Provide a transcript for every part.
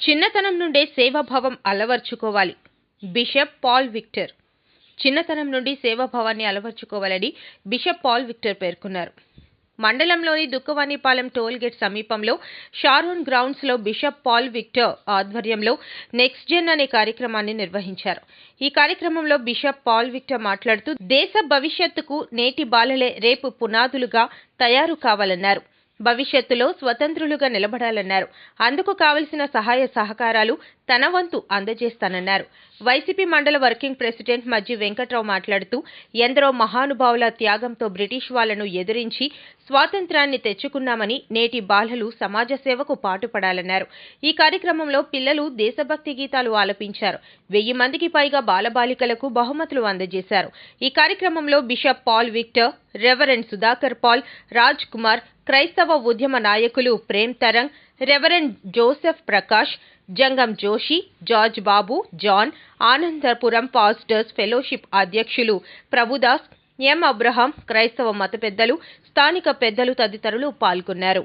చిన్నతనం నుండే సేవాభావం అలవర్చుకోవాలి. Bishop Paul Victor. చిన్నతనం నుండి సేవాభావాన్ని అలవర్చుకోవాలని బిషప్ పాల్ విక్టర్ పేర్కొన్నారు. మండలంలోని దుక్కవాణిపాలెం టోల్గేట్ సమీపంలో షారోన్ గ్రౌండ్స్లో బిషప్ పాల్ విక్టర్ ఆధ్వర్యంలో నెక్స్ట్ జెన్ అనే కార్యక్రమాన్ని నిర్వహించారు. ఈ కార్యక్రమంలో బిషప్ పాల్ విక్టర్ మాట్లాడుతూ దేశ భవిష్యత్తుకు నేటి బాలలే రేపు పునాదులుగా తయారు కావాలన్నారు. భవిష్యత్తులో స్వతంత్రులుగా నిలబడాలన్నారు. అందుకు కావలసిన సహాయ సహకారాలు తన వంతు అందజేస్తానన్నారు. వైసీపీ మండల వర్కింగ్ ప్రెసిడెంట్ మజ్జి వెంకట్రావు మాట్లాడుతూ ఎందరో మహానుభావుల త్యాగంతో బ్రిటిష్ వాళ్ళను ఎదిరించి స్వాతంత్రాన్ని తెచ్చుకున్నామని నేటి బాలలు సమాజ సేవకు పాటుపడాలన్నారు. ఈ కార్యక్రమంలో పిల్లలు దేశభక్తి గీతాలు ఆలపించారు. వెయ్యి మందికి పైగా బాలబాలికలకు బహుమతులు అందజేశారు. ఈ కార్యక్రమంలో bishop Paul Victor reverend Sudhakar Paul Raj Kumar క్రైస్తవ ఉద్యమ నాయకులు Prem Tarang reverend Joseph Prakash Jangam Joshi George Babu John Anandapuram pastors fellowship అధ్యక్షులు ప్రభుదాస్ ఎం అబ్రహాం క్రైస్తవ మత పెద్దలు స్థానిక పెద్దలు తదితరులు పాల్గొన్నారు.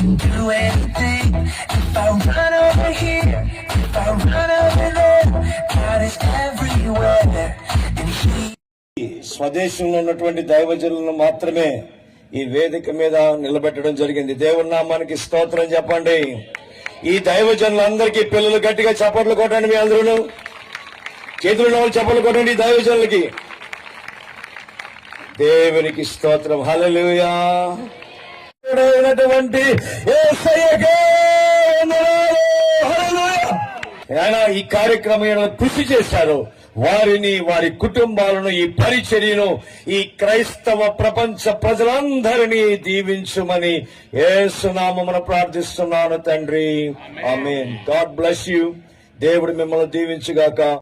can do anything. If I run over here, if I run over there, God is everywhere, and He. స్వదేశంలో ఉన్నటువంటి దైవజనులను మాత్రమే ఈ వేదిక మీద నిలబెట్టడం జరిగింది. దేవుని నామానికి స్తోత్రం చెప్పండి. ఈ దైవజనులందరికీ పిల్లలు గట్టిగా చప్పట్లు కొట్టండి మీ అందరూ చేతులు వాళ్ళు చప్పట్లు కొట్టండి ఈ దైవజనులకి. దేవునికి స్తోత్రం. హలలుయా అయినటువంటి. ఆయన ఈ కార్యక్రమం కృషి చేశారు వారిని వారి కుటుంబాలను ఈ పరిచర్యను ఈ క్రైస్తవ ప్రపంచ ప్రజలందరినీ దీవించుమని ఏసునామమున ప్రార్థిస్తున్నాను తండ్రి. ఆమెన్ గాడ్ బ్లెస్ యూ దేవుడు మిమ్మల్ని దీవించుగాక.